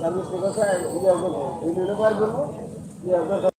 Service ঠিক আছে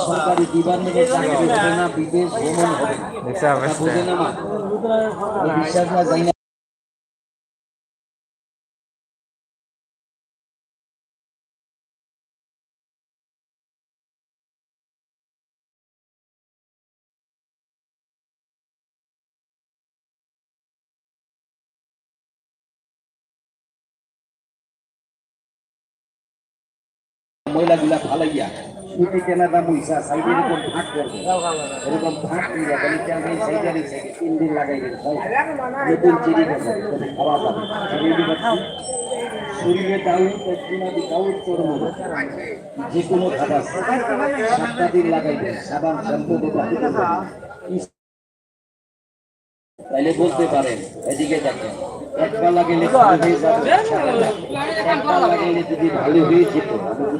সরকারি ডিপার্টমেন্টের চাকরি হবে না বিদেশ ভ্রমণ হবে বোঝে না বিশ্বাস না জানি না। মহিলাগুলা ফালাইয়া উঠে কেনাটা মহিষা সাইডের উপর ভাগ করবে। এরকম ভাগ দিয়ে গেলে চালবে সাইডারি সাইডে তিন দিন লাগাই দেবে? নতুন চিনি করবে খাওয়া যাবে। দিবে শরীরে দাউদ একদিনাদি দাউদ চর্ম। যে কোনো খাবার সাতটা দিন লাগাইবে সাবান, শ্যাম্পু দিতে তাইলে বলতে পারেন, এদিকে দেখেন। একবার যাবে লাগাইলে যদি ভালো হয়ে যেত।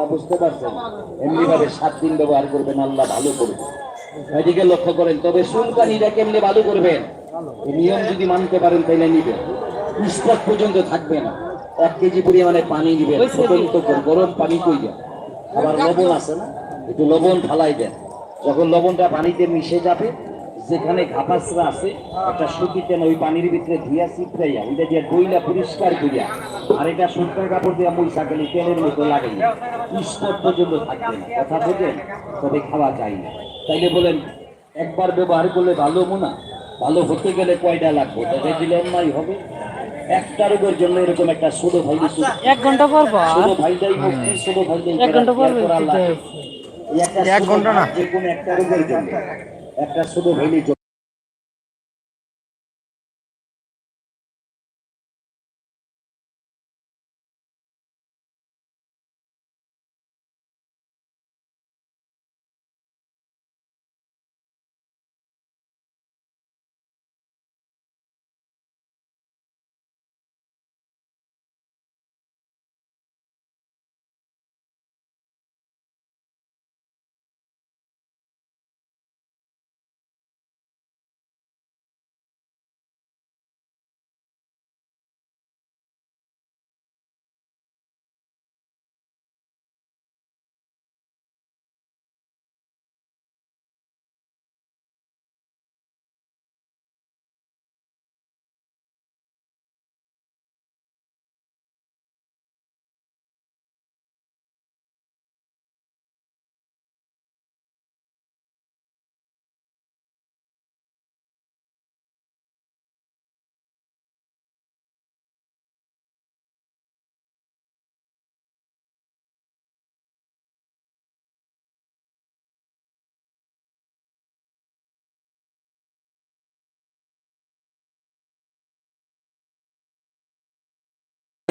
তা বুঝতে পারছেন? এমনি ভাবে সাত দিন ব্যবহার করবেন আল্লাহ ভালো করবে। এদিকে লক্ষ্য করেন তবে সুলকানিটা কেমনি ভালো করবেন? নিয়ম যদি মানতে পারেন তাহলে নিবেন। স্পট পর্যন্ত থাকবে না। এক কেজি পরিমাণে পানি নিবেন গরম পানি কই কইয়া। আবার লবণ আছে না? একটু লবণ ফালাই দেন যখন লবণটা পানিতে মিশে যাবে যেখানে ঘাপাসরা আছে একটা সুতিতে ওই পানির ভিতরে ধুইয়া চিপড়াইয়া ওইটা দিয়ে বইলা পরিষ্কার করিয়া আর এটা সুতরাং কাপড় দিয়ে মইসা গেলে তেলের মতো লাগে স্পট পর্যন্ত থাকবে না। কথা বোঝেন? তবে খাওয়া যায় না। তাইলে বলেন একবার ব্যবহার করলে ভালো মোনা? ভালো হতে গেলে কয়টা লাগবে? তাদের দিলে অন্যায় হবে। একটা রোগের জন্য এরকম একটা ছোট ভাই এক ঘণ্টা পর পর ছোট ভাইটাই মুক্তি ছোট ভাইটাই এক ঘণ্টা পর এক ঘণ্টা না। যে কোনো একটা রোগের জন্য। একটা শুধু ভাইলি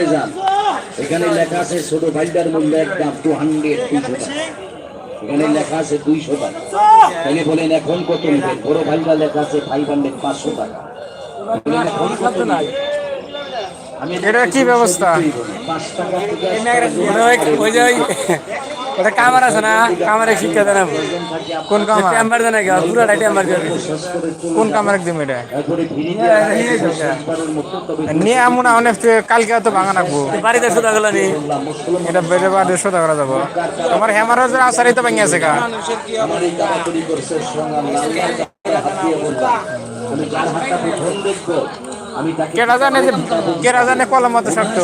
যান। এখানে লেখা আছে ছোট ভাইটার মূল্য একদম টু হান্ড্রেড দুইশো টাকা। এখানে লেখা আছে দুইশো টাকা। তাহলে বলেন এখন কত নেবেন? বড় ভাইটা লেখা আছে ফাইভ হান্ড্রেড পাঁচশো টাকা। এখন কত আমি এটা কি ব্যবস্থা? পাঁচ টাকা। ওই- ওই যে ওই- ওটা কামার আছে না? কামারে শিক্ষা দেন কোন কামার টেম্বার দেন নাকি পুরাটা টেম্বার দিয়ে দিছে। কোন কামার একদম এটা? নিয়ে এমন অনেক কালকে তো ভাঙা রাখব বাড়িতে সুদা গেল নি এটা বেড়ে বা দেড়শো টাকা যাব। তোমার হেমারজের আসারই তো ভেঙে আছে গা। আমার কেটা জানে যে কেটা জানে কলম মতো শক্ত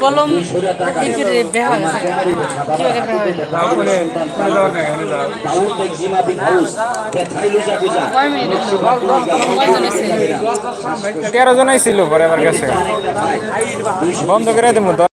কলম জাবিজা। তেরো জন ছিল পরে আমার কাছে। বন্ধ করে দেবো তো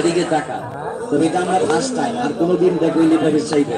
এদিকে তাকা তবে এটা আমরা ফার্স্ট টাইম আর কোনোদিন দেখো এই চাইবে